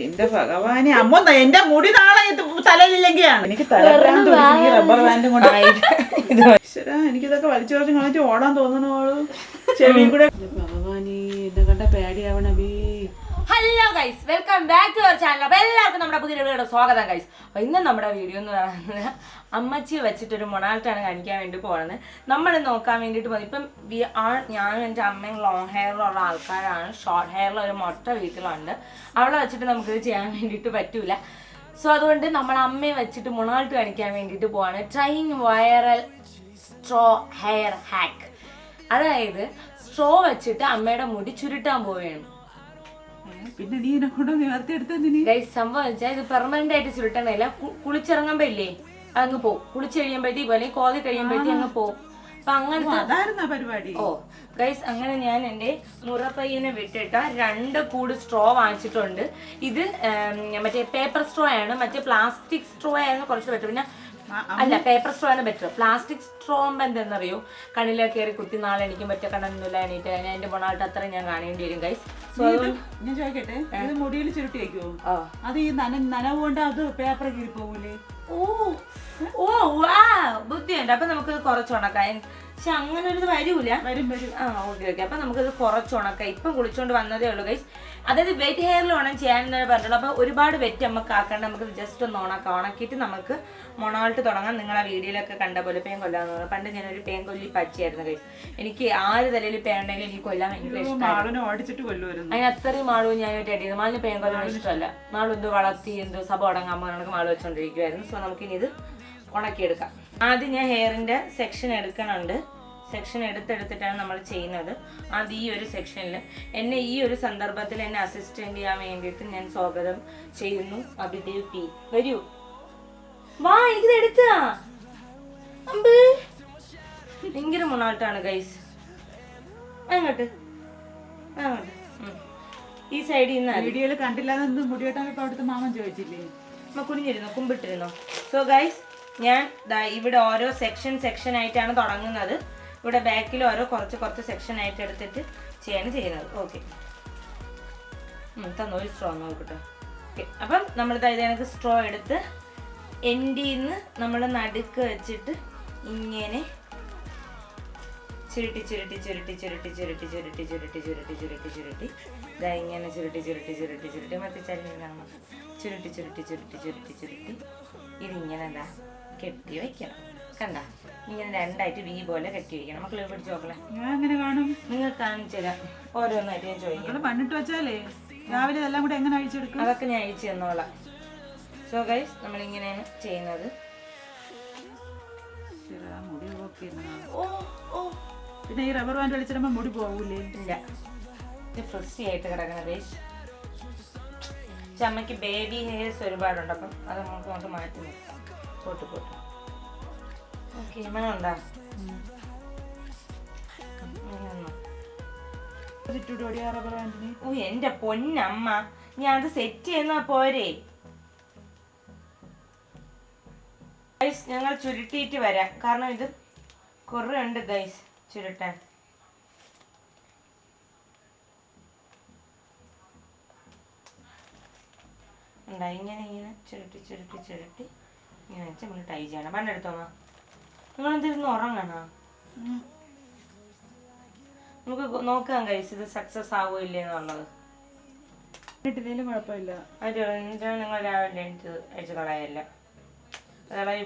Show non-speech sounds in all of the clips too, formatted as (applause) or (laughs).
എന്റെ ഭഗവാനെ അമ്മ എന്റെ മുടി നാളെ തലയിലില്ലെങ്കിലാണ് എനിക്ക് ഈ റബ്ബർ ബാൻഡും കൊണ്ട്. (laughs) ഈശ്വരാ, എനിക്കിതൊക്കെ വലിച്ചു കുറച്ച് കളഞ്ഞിട്ട് ഓടാൻ തോന്നണോളൂ ചെവിയും കൂടെ hello guys welcome back to our channel അപ്പോൾ എല്ലാവർക്കും നമ്മുടെ പുതിയ വീഡിയോയുടെ സ്വാഗതം ഗൈസ് അപ്പോൾ ഇന്ന് നമ്മുടെ വീഡിയോ എന്ന് പറയുന്നത് അമ്മച്ചി വെച്ചിട്ടൊരു മൊണാൾട്ടാണ് കാണിക്കാൻ വേണ്ടി പോകുന്നത് നമ്മൾ നോക്കാൻ വേണ്ടിയിട്ട് പോകുന്നത് ഇപ്പം വി ആൾ ഞാനും എന്റെ അമ്മയും ലോങ് ഹെയറിലുള്ള ആൾക്കാരാണ്. ഷോർട്ട് ഹെയറിലുള്ള ഒരു മൊട്ട വീട്ടിലുണ്ട്. അവളെ വെച്ചിട്ട് നമുക്കിത് ചെയ്യാൻ വേണ്ടിയിട്ട് പറ്റൂല. സോ അതുകൊണ്ട് നമ്മൾ അമ്മയെ വെച്ചിട്ട് മൊണാൾട്ട് കാണിക്കാൻ വേണ്ടിയിട്ട് പോവാണ്. Trend viral straw hair hack അതായത് സ്ട്രോ വെച്ചിട്ട് അമ്മയുടെ മുടി ചുരുട്ടാൻ പോവുകയാണ്. പിന്നെ നീ എന്നെ കൊണ്ട് നിവർത്തി എടുത്തെന്തിനി ഗൈസ് സംഭവം വെച്ചാൽ ഇത് പെർമനന്റ് ആയിട്ട് ചുരുട്ടണല്ല കുളിച്ചിറങ്ങുമ്പോ ഇല്ലേ അങ്ങ് പോ. കുളിച്ച് കഴിയുമ്പോഴത്തേക്കും അല്ലെങ്കിൽ കോതി കഴിയുമ്പോഴത്തേക്ക് അങ്ങ് പോ. അപ്പൊ അങ്ങനത്തെ അതായിരുന്നു പരിപാടി. ഓ ഗൈസ് അങ്ങനെ ഞാൻ എന്റെ മുറപ്പയ്യനെ വിട്ടിട്ട രണ്ട് കൂട് സ്ട്രോ വാങ്ങിച്ചിട്ടുണ്ട്. ഇത് ഉം, മറ്റേ പേപ്പർ സ്ട്രോ ആണ്. മറ്റേ പ്ലാസ്റ്റിക് സ്ട്രോ ആയിരുന്നു കുറച്ച് പറ്റും. പിന്നെ അല്ല പേപ്പർ സ്ട്രോ ആണ് ബെറ്റർ പ്ലാസ്റ്റിക് സ്ട്രോ ആകുമ്പോൾ എന്തെന്നറിയോ? കണ്ണിലെ കയറി കുത്തി നാളെ എനിക്ക് പറ്റിയ കണ്ണൊന്നുമില്ല എണീറ്റ് ഞാൻ എന്റെ പൊണാട്ട് അത്ര ഞാൻ കാണേണ്ടി വരും ഗൈസ് ഞാൻ ചോദിക്കട്ടെ ഇത് മുടിയിൽ ചുരുട്ടി വയ്ക്കുമോ അത് ഈ നന നനവ് കൊണ്ട് അത് പേപ്പർ കീറി പോകൂലേ ഓ ഓ ബുദ്ധിയുണ്ട്. അപ്പൊ നമുക്കിത് കുറച്ചുണക്കാം പക്ഷെ അങ്ങനെ ഒരു ഇത് വരൂല. വരും വരും ആ ഓക്കെ ഓക്കെ. അപ്പൊ നമുക്കിത് കുറച്ചുണക്കാം. ഇപ്പം കുളിച്ചോണ്ട് വന്നതേ ഉള്ളൂ ഗൈസ് അതായത് വെറ്റ് ഹെയറിൽ ഉണം ചെയ്യാൻ പറഞ്ഞുള്ളൂ അപ്പൊ ഒരുപാട് വെറ്റ് നമുക്ക് ആക്കാണ്ട്. നമുക്ക് ജസ്റ്റ് ഒന്ന് ഉണക്കാം ഉണക്കിയിട്ട് നമുക്ക് മൊണാൾട്ട് തുടങ്ങാം. നിങ്ങൾ ആ വീഡിയോയിലൊക്കെ കണ്ട പോലെ പേൻ കൊല്ലാന്ന് പറഞ്ഞു. പണ്ട് ഞാനൊരു പേൻ കൊല്ലി പച്ചയായിരുന്നു ഗൈസ് എനിക്ക് ആര് തലയിൽ പേൻ ഉണ്ടെങ്കിലും എനിക്ക് കൊല്ലാൻ ഭയങ്കര ഇഷ്ടമാണ് ഓടിച്ചിട്ട് കൊല്ലുമായിരുന്നു അതിന് അത്രയും മാളവും ഞാൻ അടിയത് മാളിന് പേൻ കൊല്ലാൻ ഇഷ്ടമല്ല. മാളു എന്തോ വളർത്തി എന്തോ സഭ ഉടങ്ങാൻ പോകുന്ന മാൾ വെച്ചോണ്ടിരിക്കുമായിരുന്നു സോ നമുക്കിനി ഇത് ഉണക്കിയെടുക്കാം. ആദ്യം ഞാൻ ഹെയറിന്റെ സെക്ഷൻ എടുക്കണുണ്ട്. സെക്ഷൻ എടുത്തെടുത്തിട്ടാണ് നമ്മൾ ചെയ്യുന്നത്. അത് ഈ ഒരു സെക്ഷനിൽ എന്നെ ഈ ഒരു സന്ദർഭത്തിൽ എന്നെ അസിസ്റ്റന്റ് ചെയ്യാൻ വേണ്ടിയിട്ട് ഞാൻ സ്വാഗതം ചെയ്യുന്നു. അഭിദേവ് പി. വരൂ. വാ എനിക്കിത് എടുത്താ. ഭയങ്കര മുണാട്ടാണ് ഗൈസ് അങ്ങോട്ട്. അങ്ങോട്ട്. ഈ സൈഡിൽ നിന്ന് വീഡിയോയിൽ കണ്ടില്ലാതെ മുടിയോട്ടൊക്കെ അവിടുത്തെ മാമൻ ചോദിച്ചില്ലേ? കുനിഞ്ഞിരുന്നോ? കുമ്പിട്ടിരുന്നോ? സോ ഗൈസ് ഞാൻ ഇവിടെ ഓരോ സെക്ഷൻ സെക്ഷൻ ആയിട്ടാണ് തുടങ്ങുന്നത് ഇവിടെ ബാക്കിൽ ഓരോ കുറച്ച് കുറച്ച് സെക്ഷൻ ആയിട്ട് എടുത്തിട്ട് ചെയ്യാണ് ചെയ്യുന്നത് ഓക്കെ തന്നോ ഒരു സ്ട്രോ നോക്കട്ടെ ഓക്കെ അപ്പം നമ്മൾ ഇത് എനിക്ക് സ്ട്രോ എടുത്ത് എൻഡിന്ന് നമ്മൾ നടുക്ക് വെച്ചിട്ട് ഇങ്ങനെ ചുരുട്ടി ചുരുട്ടി ചുരുട്ടി ചുരുട്ടി ചുരുട്ടി ചുരുട്ടി ചുരുട്ടി ചുരുട്ടി ചുരുട്ടി ചുരുട്ടി ഇതാ ഇങ്ങനെ ചുരുട്ടി ചുരുട്ടി ചുരുട്ടി ചുരുട്ടി മറ്റേ കാണണം ചുരുട്ടി ചുരുട്ടി ചുരുട്ടി ചുരുട്ടി ചുരുട്ടി ഇതിങ്ങനെ എന്താ കെട്ടി വെക്കണം കണ്ട? ഇങ്ങനെ രണ്ടായിട്ട് വി പോലെ കെട്ടി വെക്കണം മക്കളെ പിടിച്ച് നോക്കളെ. ഞാൻ അങ്ങനെ കാണും? നിങ്ങൾ കാണിച്ചു തരാം. ഓരോന്നായിട്ട് ഞാൻ ചോദിക്കാം. പണിട്ട് വെച്ചാലേ രാവിലെ എല്ലാം കൂടെ എങ്ങനെ അഴിച്ചെടുക്കും അതൊക്കെ ഞാൻ അഴിച്ചു തന്നോളാം. സോ ഗൈസ് നമ്മളിങ്ങനെയാണ് ചെയ്യുന്നത്. പിന്നെ ഈ റബ്ബർ ബാൻഡ് വലിച്ചിടുമ്പോ മുടി പോകൂലേ ഇല്ല. ഇത് ഫ്രിസി ആയിട്ട് കിടക്കുന്ന ബേസ് പക്ഷെ അമ്മയ്ക്ക് ബേബി ഹെയർസ് ഒരുപാടുണ്ട്. അപ്പം അത് നമുക്ക് നമുക്ക് മാറ്റി നിർത്താം. పోటు పోటు ఓకే ఏమైనా ഓ എന്റെ പൊന്നമ്മ. ഞാനത് സെറ്റ് ചെയ്യുന്ന പോരെ. ഞങ്ങൾ ചുരുട്ടിയിട്ട് വരാം. കാരണം ഇത് കുറേയുണ്ട് ഗൈസ് ചുരുട്ടാൻ. ഉണ്ടായി ഇങ്ങനെ ഇങ്ങനെ. ചുരുട്ടി ചുരുട്ടി ചുരുട്ടി. ഇങ്ങനെ വെച്ച് നമ്മൾ ടൈ ചെയ്യണം. പണ്ടെടുത്തോമാ നിങ്ങൾ എന്തിരുന്ന് ഉറങ്ങണോ? നമുക്ക് നോക്കാം കഴിച്ച് ഇത് സക്സസ് ആവോ ഇല്ലേ എന്നുള്ളത്. കുഴപ്പമില്ല. നിങ്ങൾ രാവിലെ അയച്ചു കളയല്ല?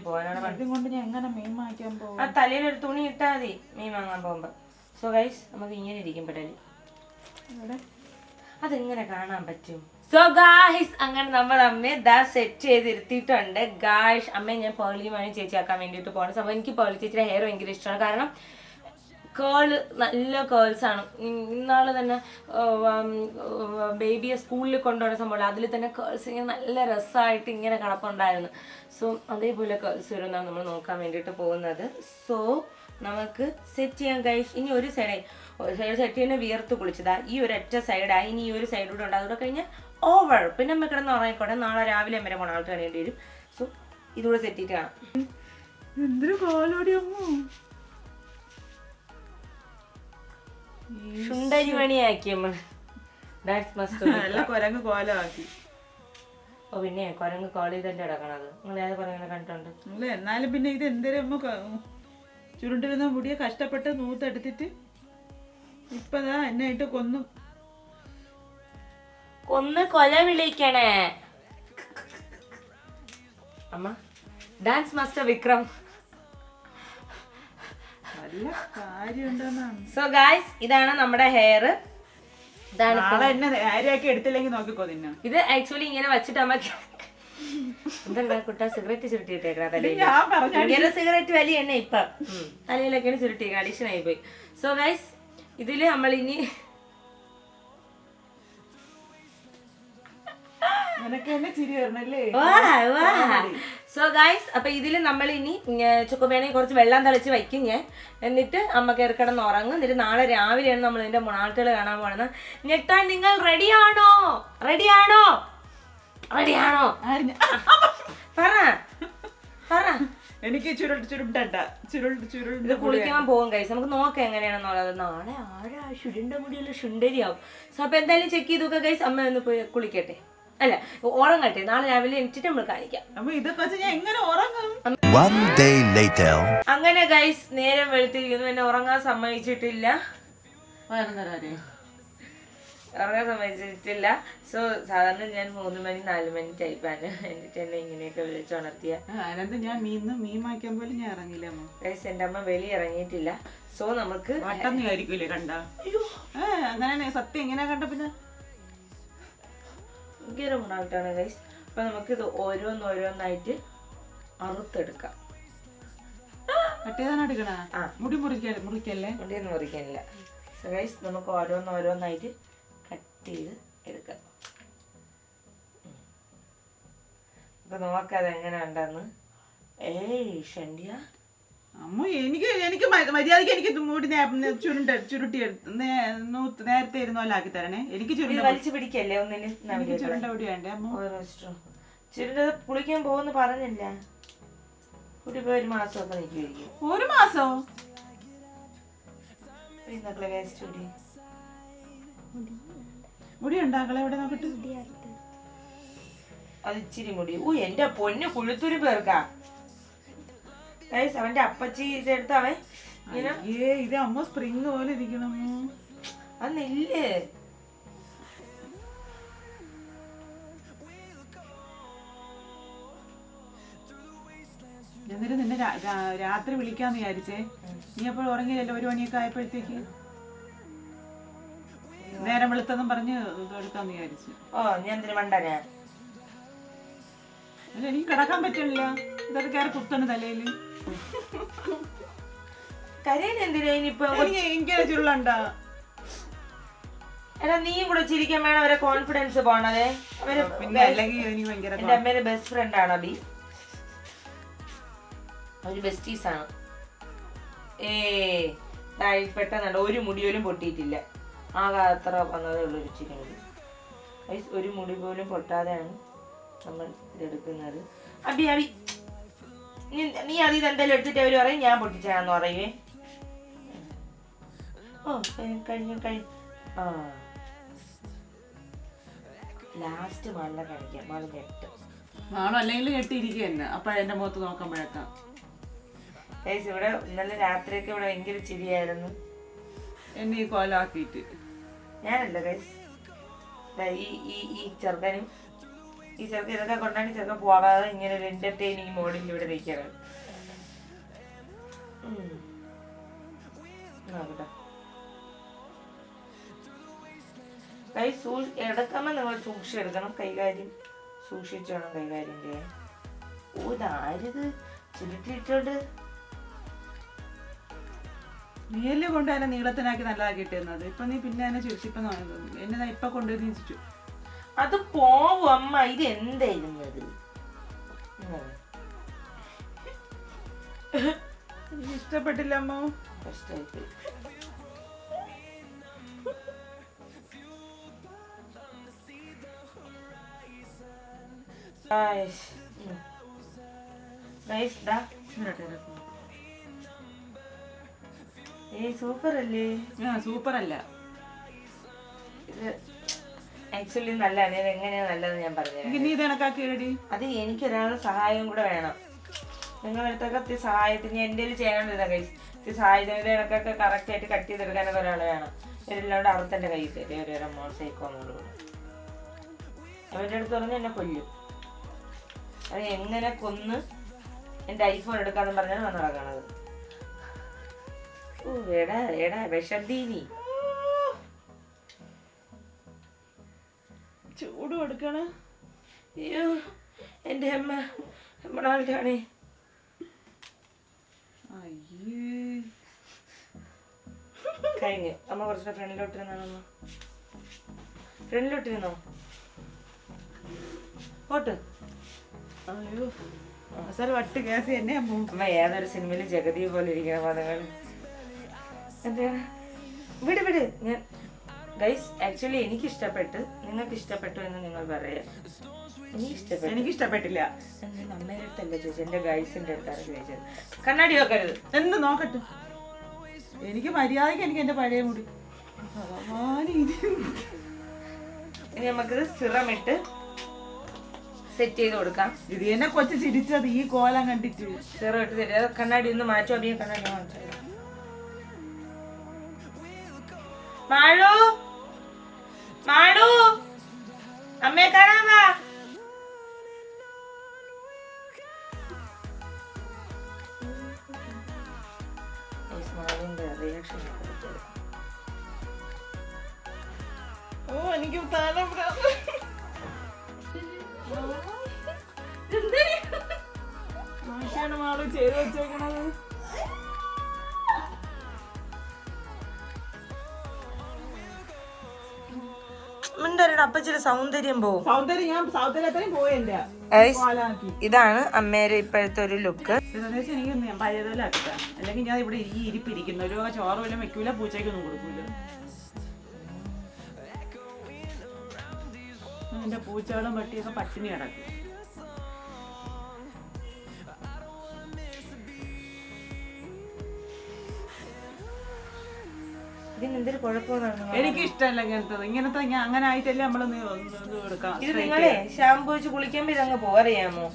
പോകാനാണ് കൊണ്ട് ഞാൻ എങ്ങനെ മീൻ വാങ്ങിക്കാൻ പോകും? ആ തലയിൽ ഒരു തുണി ഇട്ടാൽ മതി മീൻ വാങ്ങാൻ പോകുമ്പോ. സോ ഗൈസ് നമുക്ക് ഇങ്ങനെ ഇരിക്കും പെടലി. അതെങ്ങനെ കാണാൻ പറ്റും? സോ ഗായ്സ് അങ്ങനെ നമ്മൾ അമ്മയെ ദാ സെറ്റ് ചെയ്തിരുത്തിയിട്ടുണ്ട്. ഗായ്സ് അമ്മയെ ഞാൻ പേളിയുമാണ് ചേച്ചിയാക്കാൻ വേണ്ടിയിട്ട് പോകണം സോ എനിക്ക് പേളി ചേച്ചിയുടെ ഹെയർ ഭയങ്കര ഇഷ്ടമാണ്. കാരണം കേൾ നല്ല കേൾസ് ആണ്. ഇന്നാൾ തന്നെ ബേബിയെ സ്കൂളിൽ കൊണ്ടുപോകുന്ന സംഭവം. അതിൽ തന്നെ കേൾസ് ഇങ്ങനെ നല്ല രസമായിട്ട് ഇങ്ങനെ കിടപ്പുണ്ടായിരുന്നു. സോ അതേപോലെ കേൾസ് വരുന്നതാണ് നമ്മൾ നോക്കാൻ വേണ്ടിയിട്ട് പോകുന്നത്. സോ നമുക്ക് സെറ്റ് ചെയ്യാൻ കഴിച്ച് ഇനി ഒരു സൈഡ് ഒരു സൈഡ് സെറ്റ് ചെയ്യുന്ന വിയർത്ത് കുളിച്ചതാ. ഈ ഒരു ഒറ്റ സൈഡായി ഇനി ഈ ഒരു സൈഡ് കൂടെ ഉണ്ട്. അതുകൂടെ കഴിഞ്ഞാൽ ഓവർ പിന്നെ നമ്മൾ കിടന്ന് ഉറങ്ങിക്കോട്ടെ. നാളെ രാവിലെ വരെ മണാൾക്ക് കാണേണ്ടി വരും. സോ ഇതുകൂടെ സെറ്റ് ചെയ്തിട്ട് കാണാം. എന്തൊരു കാലോടി അമ്മ. ശുണ്ടരി മണിയാക്കി നമ്മൾ ദാറ്റ്സ് മസ്റ്റ് നല്ല കൊരങ്ങ് കോലമാക്കി. ഓ പിന്നെ കുരങ്ങ് കോളി തന്നെ കിടക്കണത് നിങ്ങൾ ഏത് കുരങ്ങനെ കണ്ടിട്ടുണ്ട്? എന്നാലും പിന്നെ ഇത് എന്തേലും അമ്മ ചുരുണ്ടിരുന്ന മുടിയെ കഷ്ടപ്പെട്ട് നൂത്തെടുത്തിട്ട് ഇപ്പതാ എന്നെ ഇട്ട് കൊന്നു. ഒന്ന് കൊല വിളിക്കണേ. അമ്മ dance master Vikram. So guys ഇതാണ് നമ്മുടെ ഹെയർ ഇതാണ് ഇത് ആക്ച്വലി ഇങ്ങനെ വെച്ചിട്ട് അമ്മ എന്താ കുട്ട സിഗരറ്റ് ചുരുട്ടിട്ടേക്കാ സിഗരറ്റ് വലിയ എണ്ണ ഇപ്പൊ. തലയിലൊക്കെയാണ് ചുരുട്ടിയേക്കുക അഡിഷൻ ആയി പോയി സോ ഗൈസ് ഇതിൽ നമ്മൾ ഇനി സോ ഗൈസ് അപ്പൊ ഇതിൽ നമ്മൾ ഇനി ചുക്കുമേനെ കുറച്ച് വെള്ളം തളിച്ച് വയ്ക്കും ഞാൻ. എന്നിട്ട് അമ്മ കയറി കിടന്ന് ഉറങ്ങും. എന്നിട്ട് നാളെ രാവിലെയാണ് നമ്മൾ ഇതിന്റെ മുണാട്ടുകൾ കാണാൻ പോകുന്നത്. ഞെട്ടാൻ നിങ്ങൾ റെഡിയാണോ റെഡിയാണോ റെഡിയാണോ പറ. പറ. എനിക്ക് ചുരുൾ ചുരുട്ടണ്ട ചുരുൾ ഇത് കുളിക്കാൻ പോകും കൈസ് നമുക്ക് നോക്കാം എങ്ങനെയാണെന്നുള്ളത് നാളെ ആരാ? ശുരുണ്ട മുടിയുള്ള ശുണ്ടരിയാവും. സോ അപ്പൊ എന്തായാലും ചെക്ക് ചെയ്ത് നോക്കാം കൈസ് അമ്മ ഒന്ന് പോയി കുളിക്കട്ടെ. അല്ല ഉറങ്ങട്ടെ. നാളെ രാവിലെ എണീറ്റിട്ട് നമ്മൾ കാണിക്കാം. അപ്പൊ ഇതൊക്കെ വെച്ച് ഞാൻ എങ്ങനെ ഉറങ്ങും. അങ്ങനെ ഗൈസ് നേരം വെളുത്തിരിക്കുന്നു. എന്നെ ഉറങ്ങാൻ സമ്മതിച്ചിട്ടില്ല. ഉറങ്ങാൻ സമ്മതിച്ചിട്ടില്ല. സോ സാധാരണ ഞാൻ മൂന്ന് മണി നാല് മണി ടൈപ്പാണ് എന്നിട്ട് എന്നെ ഇങ്ങനെയൊക്കെ വിളിച്ചുണർത്തിയ അതിനകത്ത് ഞാൻ മീന്ന് മീൻ വാങ്ങിക്കാൻ പോലും ഞാൻ ഇറങ്ങില്ല ഗൈസ് എന്റെ അമ്മ വെളി ഇറങ്ങിയിട്ടില്ല. സോ നമുക്ക് ആയിരിക്കൂലേ കണ്ട? അങ്ങനെ സത്യം എങ്ങനെ കണ്ട പിന്നെ? ഭയങ്കര ഗുണമായിട്ടാണ് ഗൈസ് അപ്പൊ നമുക്കിത് ഓരോന്നോരോന്നായിട്ട് അറുത്തെടുക്കാം. മുടി മുറിക്കല്ലേ? മുടിയൊന്നും മുറിക്കാനില്ല. സോ ഗൈസ് നമുക്ക് ഓരോന്നോരോന്നായിട്ട് കട്ട് ചെയ്ത് എടുക്കാം. അപ്പൊ നോക്കാം എങ്ങനെ ഉണ്ടെന്ന് ഏയ് ഷണ്ടിയ. അമ്മ എനിക്ക് എനിക്ക് മര്യാദയ്ക്ക് എനിക്ക് മൂടി ചുരുണ്ട ചുരുട്ടി നൂത്ത് നേരത്തെ ഇരുന്നോലെ ആക്കി തരണേ. എനിക്ക് ചുരുണ്ട വലിച്ചു പിടിക്കല്ലേ? ഒന്നിന് എനിക്ക് ചുരുണ്ട മുടി വേണ്ടേ അമ്മ? ഓരോ ഇഷ്ടം ചുരുണ്ടത് കുളിക്കാൻ പോകുമെന്ന് പറഞ്ഞില്ല. ഒരു നിൽക്കുമായിരിക്കും ഒരു മാസോ? ഇന്നൊക്കെ വേസ്റ്റ് കൂടി മുടി ഉണ്ടാക്കളെ ഇവിടെ നോക്കട്ടെ അത് ഇച്ചിരി മുടി. ഓ എന്റെ പൊന്ന് കുഴുത്തുരു പേർക്കാ ഗൈസ് അവന്റെ അപ്പച്ചി ഇതെടുത്ത് അവൻ? ഇങ്ങനെ? ഏ ഇത് അമ്മ സ്പ്രിങ് പോലെ ഇരിക്കണം അത് നെല്ല് എന്നിട്ട് നിന്നെ രാത്രി വിളിക്കാന്ന് വിചാരിച്ചേ. നീ അപ്പോൾ ഉറങ്ങിയില്ലല്ലോ ഒരു മണിയൊക്കെ ആയപ്പോഴത്തേക്ക്? നേരം വെളുത്തെന്നും പറഞ്ഞ് എടുക്കാന്ന് വിചാരിച്ചു. ഓ ഞാൻ മണ്ടനാ? അല്ല എനിക്ക് കിടക്കാൻ പറ്റില്ല ഇതൊക്കെ കയറി കുത്തണ് തലയിൽ. കരയിന് എന്തിനാ ഇനിയിപ്പൊ എനിക്ക് എനിക്ക് ചുരുളുണ്ടാ എടാ നീയും കൂടെ ചിരിക്കാൻ വേണം അവരെ കോൺഫിഡൻസ് പോണതേ. അവർ പിന്നെ അല്ലെങ്കിൽ എനിക്ക് ഭയങ്കര എന്റെ അമ്മേന്റെ ബെസ്റ്റ് ഫ്രണ്ട് ആണ് അബി അവർ ബെസ്റ്റീസ് ആണ്. ഏ പെട്ടെന്നുണ്ട് ഒരു മുടിയോലും പൊട്ടിയിട്ടില്ല. ആകെ അത്ര വന്നതേ ഉള്ളൂ മുടി. Guys, ഒരു മുടി പോലും പൊട്ടാതെയാണ് നമ്മൾ ഇതെടുക്കുന്നത് അബി അബി. നീ നീ അതിൽ നിന്ന് എടുത്തിട്ട് അവർ പറയും ഞാൻ പൊട്ടിച്ചാന്ന് പറയുവേ ഓ കഴിഞ്ഞു കഴിഞ്ഞു. ആ. ലാസ്റ്റ് മള്ള കഴിക്കാം മള്ള ഞെട്ട് നാളെ അല്ലെങ്കിൽ കെട്ടിയിരിക്കുക തന്നെ അപ്പോഴെന്റെ മുഖത്ത് നോക്കുമ്പോഴേക്കാം. ഗൈസ് ഇവിടെ ഇന്നലെ രാത്രിയൊക്കെ ഇവിടെ ഭയങ്കര ചിരിയായിരുന്നു. എന്നെ ഈ കോലാക്കിയിട്ട്. ഞാനല്ല ഗൈസ് ഈ ഈ ഈ ചെറുക്കനും ഈ ചെറുക്കൻ ഇതൊക്കെ കൊണ്ടാണ് ഈ ചെറുക്കൻ പോകാതെ ഇങ്ങനെ ഒരു എന്റർടൈനിങ് മോഡിൽ ഇവിടെ നിൽക്കുന്നത് കൈ സൂ എടുക്കുമ്പോൾ നിങ്ങൾ സൂക്ഷിച്ചെടുക്കണം കൈകാര്യം സൂക്ഷിച്ചു വേണം കൈകാര്യം ചെയ്യാൻ ഓ ഇതാരിത്? ചുരുട്ടിട്ടുണ്ട് നീയല്ലേ കൊണ്ടുവരാൻ നീളത്തിനാക്കി നല്ലതാക്കി ഇട്ടിരുന്നത് ഇപ്പൊ നീ പിന്നെ എന്നെ ചുരുട്ടിപ്പം എന്നെ ഇപ്പൊ കൊണ്ടുവരുന്ന ചുറ്റു അത് പോവും അമ്മ. ഇത് എന്തായിരുന്നു എനിക്ക് ഇഷ്ടപ്പെട്ടില്ല അമ്മ? കഷ്ടായിപ്പോയി. സൂപ്പർ അല്ലേ സൂപ്പർ അല്ല ഇത് ആക്ച്വലി നല്ലതാണ് ഇത് എങ്ങനെയാ നല്ലത് ഞാൻ എനിക്ക് നീ ഇത് റെഡി അത് എനിക്കൊരാളുടെ സഹായം കൂടെ വേണം. നിങ്ങളുടെ അടുത്തൊക്കെ അത്യ സഹായത്തിന് എന്റെ ചെയ്യാണ്ടിരുന്ന കൈ ഇത്തിരി സഹായത്തിന് ഇത് കണക്കൊക്കെ കറക്റ്റ് ആയിട്ട് കട്ട് ചെയ്തെടുക്കാനൊക്കെ ഒരാൾ വേണം. ഇവരെല്ലാം അറുത്തന്റെ കയ്യിൽ തരും. ഓരോരോ മോൾ സൈക്കോന്നുള്ളത് അവരുടെ അടുത്ത് പറഞ്ഞ് എന്നെ കൊല്ലും അത് എങ്ങനെ കൊന്ന് എന്റെ ഐഫോൺ എടുക്കാന്ന് പറഞ്ഞാണ് വന്നു നടക്കണത് ഓ എടാ എടാ വിഷദീനി ചൂട് കൊടുക്കണ. അയ്യോ എന്റെ അമ്മ നമ്മുടെ ആൾക്കാണേ. കഴിഞ്ഞു. അമ്മ കുറച്ചുകൂടെ ഫ്രണ്ടിലോട്ടിരുന്നാണോ അമ്മ? ഫ്രണ്ടിലോട്ടിരുന്നോ പോട്ട്. അയ്യോ. വട്ട് കേസ് എന്നെ അമ്മ. അമ്മ ഏതൊരു സിനിമയിൽ ജഗതി പോലെ ഇരിക്കണം പദങ്ങൾ. എന്താണ്? വിട് വിട്. ഞാൻ ഗൈസ് ആക്ച്വലി എനിക്ക് ഇഷ്ടപ്പെട്ട് നിങ്ങൾക്ക് ഇഷ്ടപ്പെട്ടു എന്ന് നിങ്ങൾ പറയാം. എനിക്ക് ഇഷ്ടപ്പെട്ടു എനിക്ക് ഇഷ്ടപ്പെട്ടില്ല അമ്മയുടെ അടുത്തല്ല ചോദിച്ചത് എന്റെ ഗൈസിന്റെ അടുത്താണ് ചോദിച്ചത്. കണ്ണാടി വെക്കരുത്. എന്ത് നോക്കട്ടെ? എനിക്ക് മര്യാദയ്ക്ക് എനിക്ക് എന്റെ പഴയ മുടി. ഇനി നമുക്കിത് സിറം ഇട്ട് സെറ്റ് ചെയ്ത് കൊടുക്കാം. ഇത് എന്നെ കൊച്ചു ചിരിച്ചത് ഈ കോലം കണ്ടിട്ട്. സിറം ഇട്ട് സെറ്റ് കണ്ണാടി ഒന്ന് മാറ്റും അഭിയെ കണ്ണാടി മാറ്റും മാളു? മാളു? അമ്മയെ കാണാൻ വാ. ഓ എനിക്ക് തല മാഷാണ് മാളു ചെയ്ത് വെച്ചേക്കണത്. മിണ്ടരുടെ ചില സൗന്ദര്യം പോവും സൗന്ദര്യം ഞാൻ സൗന്ദര്യത്തിനും പോയി എന്റെ ഇതാണ് അമ്മേരെ ഇപ്പോഴത്തെ ഒരു ലുക്ക്. എനിക്ക് ആക്കാം അല്ലെങ്കിൽ ഞാൻ ഇവിടെ ഈ ഇരിപ്പിരിക്കുന്നു ഒരു ചോറ് വല്ലതും വെക്കൂല പൂച്ചയ്ക്കൊന്നും കൊടുക്കൂല. എന്റെ പൂച്ചകളും പട്ടിയൊക്കെ പട്ടിണി കിടക്കും. കുഴപ്പമെന്നാണ് എനിക്ക് ഇഷ്ടമല്ല ഇങ്ങനത്തത്. ഇങ്ങനത്തെ ഞാൻ അങ്ങനെ ആയിട്ടല്ലേ നമ്മൾ എടുക്കാം ഇത് നിങ്ങളെ ഷാമ്പു വെച്ച് കുളിക്കുമ്പോ ഇതങ്ങ് പോരയാമോ?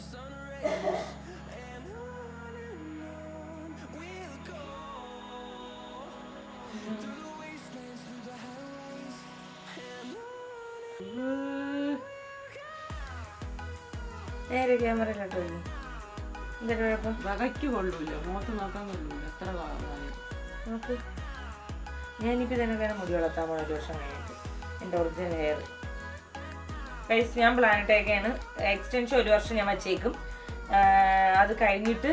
നേരെ ക്യാമറ കേട്ടോ എന്തൊരു കുഴപ്പം? വകയ്ക്ക് കൊള്ളൂല. മുഖത്ത് നോക്കാൻ കൊള്ളൂല. എത്ര കാലമായി നോക്ക്. ഞാനിപ്പോൾ തന്നെ വേണം മുടി വളർത്താൻ പോണ ഒരു വർഷം കഴിഞ്ഞിട്ട്. എന്റെ ഒറിജിനൽ ഹെയർ കഴിച്ച് ഞാൻ പ്ലാനറ്റൊക്കെയാണ് എക്സ്റ്റൻഷൻ ഒരു വർഷം ഞാൻ വച്ചേക്കും. അത് കഴിഞ്ഞിട്ട്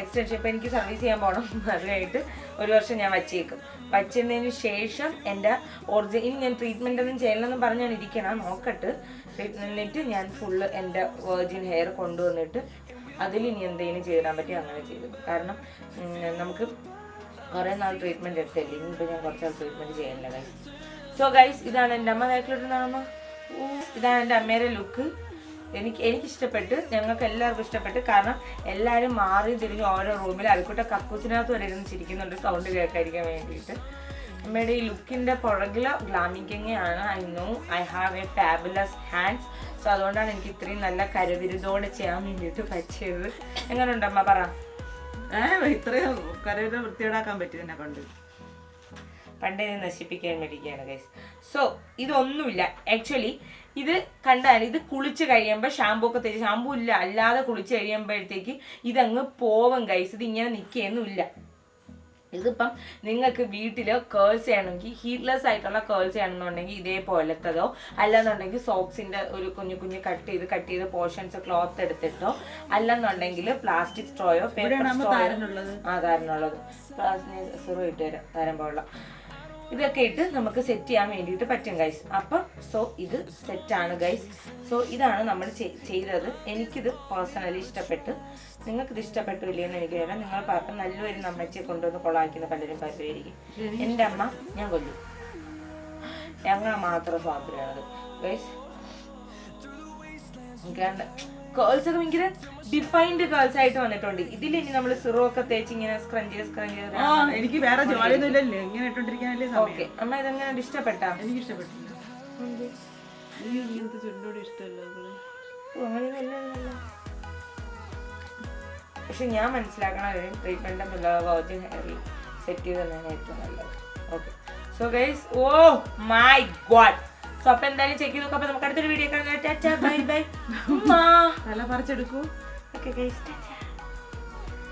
എക്സ്റ്റൻഷൻ ഇപ്പം എനിക്ക് സർവീസ് ചെയ്യാൻ പോകണം അത് കഴിഞ്ഞിട്ട് ഒരു വർഷം ഞാൻ വച്ചേക്കും. വച്ചതിന് ശേഷം എന്റെ ഒറിജിനൽ ഇനി ഞാൻ ട്രീറ്റ്മെന്റ് ഒന്നും ചെയ്യണമെന്ന് പറഞ്ഞാണ് ഇരിക്കണം. നോക്കട്ട്. ട്രീറ്റ്മെന്റിട്ട് ഞാൻ ഫുള്ള് എന്റെ വെർജിൻ ഹെയർ കൊണ്ടുവന്നിട്ട് അതിൽ ഇനി എന്തെങ്കിലും ചെയ്തിടാൻ പറ്റി അങ്ങനെ ചെയ്തു. കാരണം നമുക്ക് കുറേ നാൾ ട്രീറ്റ്മെന്റ് എടുത്തല്ലേ ഇനിയിപ്പോൾ ഞാൻ കുറച്ച് നാൾ ട്രീറ്റ്മെന്റ് ചെയ്യാനില്ല ഗൈസ് സോ ഗൈസ് ഇതാണ് എന്റെ അമ്മ. ബാക്കിലോട്ടുണ്ടാകുമ്പോൾ ഇതാണ് എന്റെ അമ്മയുടെ ലുക്ക് എനിക്ക് എനിക്ക് ഇഷ്ടപ്പെട്ട് ഞങ്ങൾക്ക് എല്ലാവർക്കും ഇഷ്ടപ്പെട്ട്. കാരണം എല്ലാവരും മാറി തിരിഞ്ഞ് ഓരോ റൂമിൽ അതുകൂട്ട കക്കൂസിനകത്ത് വരെ ഇരുന്ന് ചിരിക്കുന്നുണ്ട്. സൗണ്ട് കേൾക്കാതിരിക്കാൻ വേണ്ടിയിട്ട്. അമ്മയുടെ ഈ ലുക്കിന്റെ പുറകിൽ ഗ്ലാമിക്കങ്ങയാണ് I know I have a fabulous hands so അതുകൊണ്ടാണ് എനിക്ക് ഇത്രയും നല്ല കരവിരുതോടെ ചെയ്യാൻ വേണ്ടിയിട്ട് പറ്റിയത്. എങ്ങനെയുണ്ട് അമ്മ? പറ. ഏഹ് ഇത്രയും കരയുടെ വൃത്തിയോടാക്കാൻ പറ്റും എന്നെ കൊണ്ട്. പണ്ടേ നശിപ്പിക്കാൻ വേണ്ടിയിരിക്കുകയാണ് ഗൈസ് സോ ഇതൊന്നുമില്ല. ആക്ച്വലി ഇത് കണ്ടാൽ ഇത് കുളിച്ച് കഴിയുമ്പോൾ ഷാമ്പൂ ഒക്കെ തേച്ച് ഷാമ്പൂ ഇല്ല അല്ലാതെ കുളിച്ച് കഴിയുമ്പോഴത്തേക്ക് ഇതങ്ങ് പോവും ഗൈസ് ഇത് ഇങ്ങനെ നിൽക്കുകയൊന്നുമില്ല ഇതിപ്പം നിങ്ങൾക്ക് വീട്ടിൽ കേൾസ് ചെയ്യണമെങ്കിൽ ഹീറ്റ്ലെസ് ആയിട്ടുള്ള കേൾസ് ചെയ്യണമെന്നുണ്ടെങ്കിൽ ഇതേപോലത്തതോ അല്ലാന്നുണ്ടെങ്കിൽ സോക്സിന്റെ ഒരു കുഞ്ഞു കുഞ്ഞു കട്ട് ചെയ്ത് കട്ട് ചെയ്ത് പോർഷൻസ് ക്ലോത്ത് എടുത്തിട്ടോ അല്ലെന്നുണ്ടെങ്കിൽ പ്ലാസ്റ്റിക് സ്ട്രോയോ പേപ്പർ സ്ട്രോയോ ആ താരനുള്ളത്. സിറോ ഇട്ട് തരാം താരം പോലുള്ള. ഇതൊക്കെ ഇട്ട് നമുക്ക് സെറ്റ് ചെയ്യാൻ വേണ്ടിയിട്ട് പറ്റും ഗൈസ് അപ്പം സോ ഇത് സെറ്റാണ് ഗൈസ് സോ ഇതാണ് നമ്മൾ ചെയ്തത്. എനിക്കിത് പേഴ്സണലി ഇഷ്ടപ്പെട്ടു. നിങ്ങൾക്ക് ഇത് ഇഷ്ടപ്പെട്ടു ഇല്ലയെന്ന് എനിക്ക് അറിയാം. നിങ്ങൾ പാപ്പം നല്ലൊരു നമ്മച്ചെ കൊണ്ടുവന്ന് കൊളാക്കുന്ന പലരും പലരായിരിക്കും എന്റെ അമ്മ ഞാൻ കൊല്ലും. ഞങ്ങൾ മാത്രം സ്വാതന്ത്ര്യമാണത് ഗൈസ് കേൾസ് ഒക്കെ ഭയങ്കര ഡിഫൈൻഡ് കേൾസ് ആയിട്ട് വന്നിട്ടുണ്ട്. ഇതിൽ ഇനി നമ്മൾ സിറോ ഒക്കെ തേച്ച് ഇങ്ങനെ സ്ക്രഞ്ച് സ്ക്രഞ്ച് എനിക്ക് വേറെ ജോലിയൊന്നും ഇല്ലല്ലേ ഇങ്ങനെ ഇട്ടോണ്ടിരിക്കാനല്ലേ ഓക്കെ അമ്മ ഇതെങ്ങനെ ഇഷ്ടപ്പെട്ടാ? എനിക്ക് ഇഷ്ടപ്പെട്ടില്ല ഈ ഇങ്ങനത്തെ ചുണ്ടോടി ഇഷ്ടമല്ല അവൾ. പക്ഷെ ഞാൻ മനസ്സിലാക്കണ ഒരു ട്രീറ്റ്മെന്റ് വെർജിൻ ഹെയറിൽ സെറ്റ് ചെയ്ത് തന്നെയാണ് ഏറ്റവും നല്ലത്. Okay so guys oh my god so അപ്പൊ എന്തായാലും ചെക്ക് ചെയ്ത് നോക്കാം. അപ്പൊ നമുക്ക് അടുത്തൊരു വീഡിയോ കാണാം. ബൈ ബൈ തല പറിച്ചെടുക്കൂ. Okay guys